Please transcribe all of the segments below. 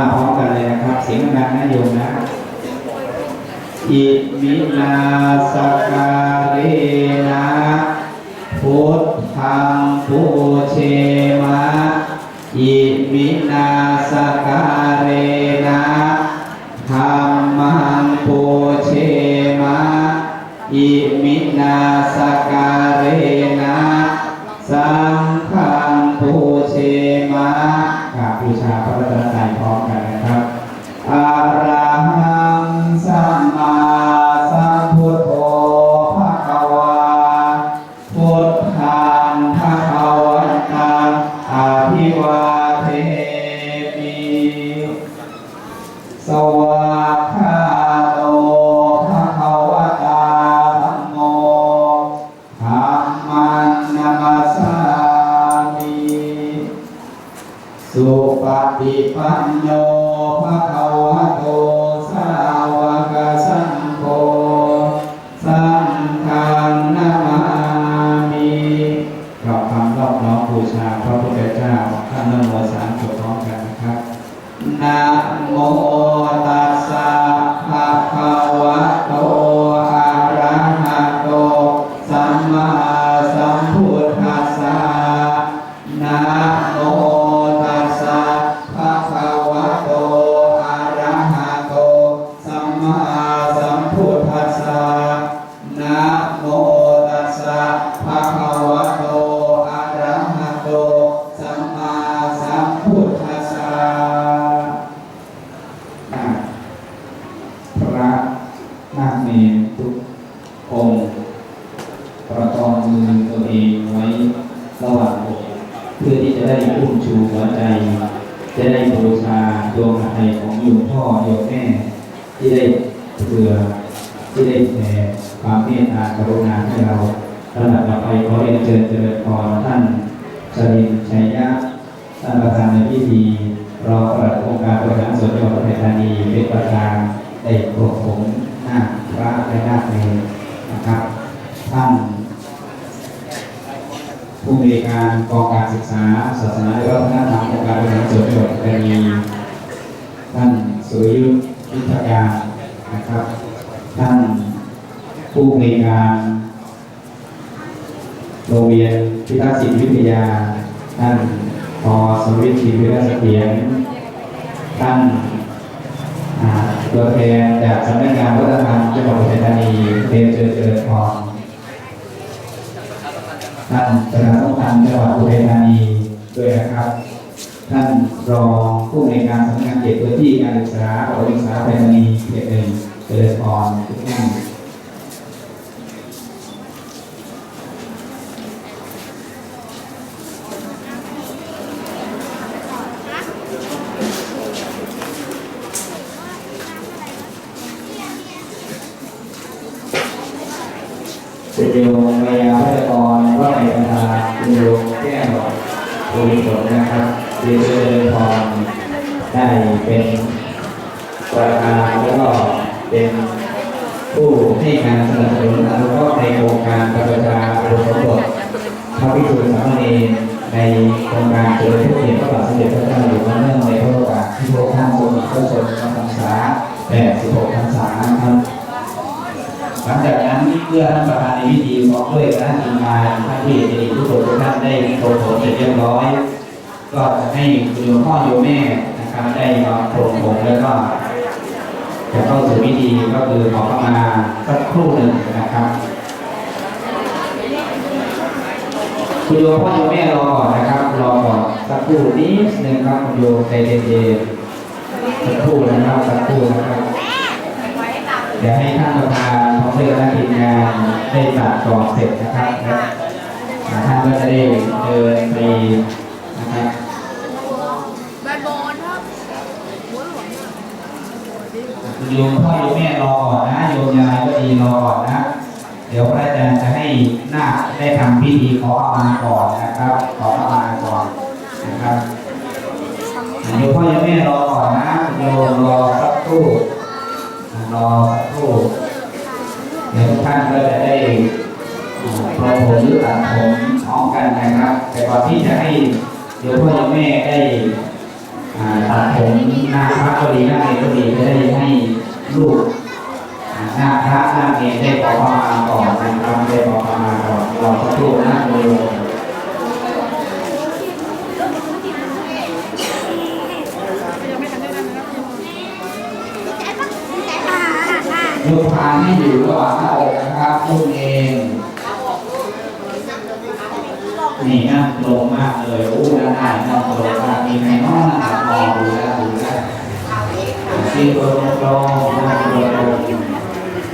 ว่าพร้อมกันเลยนะครับ เสียงดังนะโยมนะอิมินาสการเรนะพุทธังปูเชมะอิมินาสการ พระรัตนตรัยพร้อมกันนะครับอะระหังสัมมาสัมพุทโธภะคะวาพุทธังภะคะวันตังอะภิวาเทมิสวากขา ปันโย ที่จะได้พุ่งชูหัวใจ จะได้บูชาดวงหัตถ์ของโยมพ่อโยมแม่ ที่ได้เผื่อที่ได้แผ่ความเมตตากรุณาให้เราระดับต่อไปขอเรียนเชิญเจริญพรท่านชรินชัยยะท่านประธานในพิธีรองปลัดองค์การบริหารส่วนจังหวัดปทุมธานีเป็นประธานได้ปลดผมหน้าพระและหน้าเนรนะครับ ท่าน ผู้มี กองการศึกษาศาสนาและวัฒนธรรมองค์การบริหารส่วนจังหวัดปัตตานีท่านสุริยุทธวิทยานะครับ ท่านผู้มีการโรงเรียนพิทักษ์ศิลปวิทยา ท่านพอสวิทย์ศิริวิทยาเสถียรท่านตัวแทนจากสำนักงานวัฒนธรรมจังหวัด ษาของศึกษาอุทัยธานีเขตหนึ่งเจริญพรทุกท่านคุโยมมายพัฒกรว่าในประธานคุโยมแก้วภูมิผลนะครับเรียนเจริญพรได้เป็น ประธานแล้วก็เป็นผู้ให้การสนับสนุนอนุเคราะห์ในโครงการประชาอุปสมบทพระภิกษุสามเณรในโครงการเจริญพระเกียรติพระบาทสมเด็จพระเจ้าอยู่หัวเนื่องในพระโอกาสที่พระท่านทรงพระชนมพรรษา86พรรษานะครับหลังจากนั้นเมื่อท่านประธานในพิธีพร้อมด้วยคณะทีมงานท่านที่จะดีทุกคนทุกท่านได้โปรโมเสร็จเรียบร้อย ก็จะให้คุณโยมพ่อโยมแม่นะครับได้มาโปรโมแล้วก็ จะเข้าสู่พิธีก็คือขอเข้ามาสักครู่หนึ่งนะครับคุณโยพ่อโยแม่รอก่อนนะครับรอก่อนสักครู่นิดนึงครับคุณโยใจเย็นๆสักครู่นะครับสักครู่นะครับเดี๋ยวให้ท่านประธานพร้อมด้วยคณะทีมงานได้ตัดต่อเสร็จนะครับท่านก็จะได้ นาคได้ทำพิธีขอขมาก่อนนะครับ ขอขมาก่อนนะครับโยมพ่อโยมแม่รอก่อนนะโยมรอสักครู่รอสักครู่เดี๋ยวทุกท่านก็จะได้โปรโมหรือตัดผมพร้อมกันนะครับ แต่ก่อนที่จะให้โยมพ่อโยมแม่ได้ตัดผมหน้าพระก็ดีหน้าเองก็ดีจะได้ให้ลูก หน้าพระหน้าเองได้ขอขมาก่อนนะครับได้ขอขมาก่อนเราก็ทูกหน้าโยมลูกพานที่อยู่ระหว่างหน้าอกนะครับลูกเองนี่นะลงมากเลยอู้ด้านหน้านั่งลงมากมีใครน้องนะครับมองดูแลดูแลที่ตรงตรงนั่งตรงตรง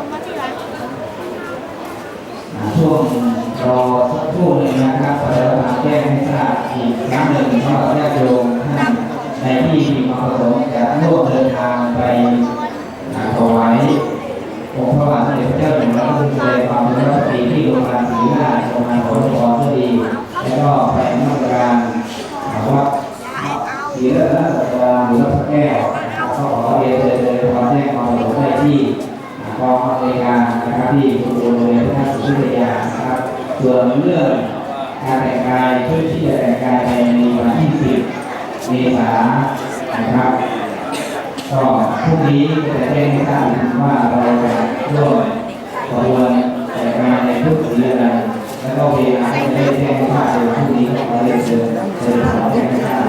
ามาที่ร้านอ่าช่วงรอสักครู่หนึ่งนะครับเดี๋ยวมาแจ้งให้ทราบอีกครั้งหนึ่งว่าญาติโยมท่านในที่มีความประสงค์ แก้วก็ขอเรียนเชิญเลยความแจ้งความประสงค์ได้ที่กองอำนวยการนะครับที่คุณโรงเรียนท่าสุวิยานะครับ ส่วนเรื่องการแต่งกายเพื่อที่จะแต่งกายในวันที่10เมษานะครับก็พรุ่งนี้จะแจ้งให้ทราบว่าเราจะร่วมขบวนแต่งกายในทุกสีอะไรแล้วก็เวลาจะได้แจ้งให้ทราบในพรุ่งนี้ก็เรียนเชิญเชิญขอแจ้งให้ทราบ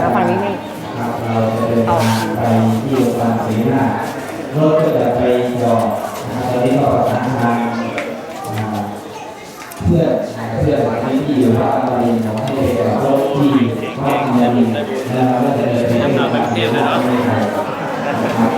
รรมะยาตราครับเราจะเดินทางไปที่โรงพยาบาลศรีราชรถก็จะไปจอดนะครับตอนนี้ก็ประสานทางอ่าเพื่อนเพื่อนที่ที่อยู่วัดอมรินทร์ให้ไปจอดรถที่วัดอมรินทร์แล้วเราก็จะเดินไปที่โรงพยาบาลศรีราชนะครับ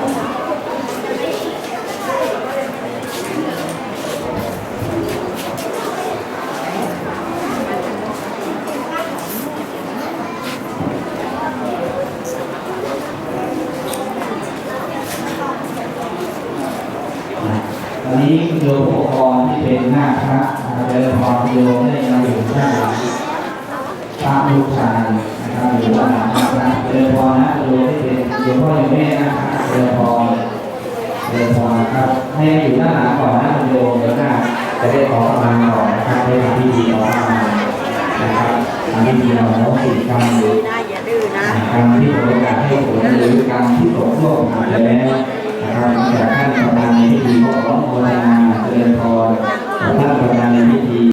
ตอนนี้โยมผู้ปกรอที่เป็นหน้าพระนะครับเดินพรโยมได้มาอยู่ข้างหลังตามลูกชายนะครับอยู่ด้านหลังนะครับเดินพรนะโยมที่เป็นโยมพ่อโยมแม่นะครับเดินพรเดินพรนะครับให้อยู่ด้านหลังก่อนนะโยมเดี๋ยวหน้าจะได้ขอมาก่อนนะครับได้ทำพิธีขอมานะครับทำพิธีเราต้องติดกรรมหรือนะอย่กรรมที่โอกาสให้ผลหรือกรรมที่ตกล่วงผ่านไปแล้ว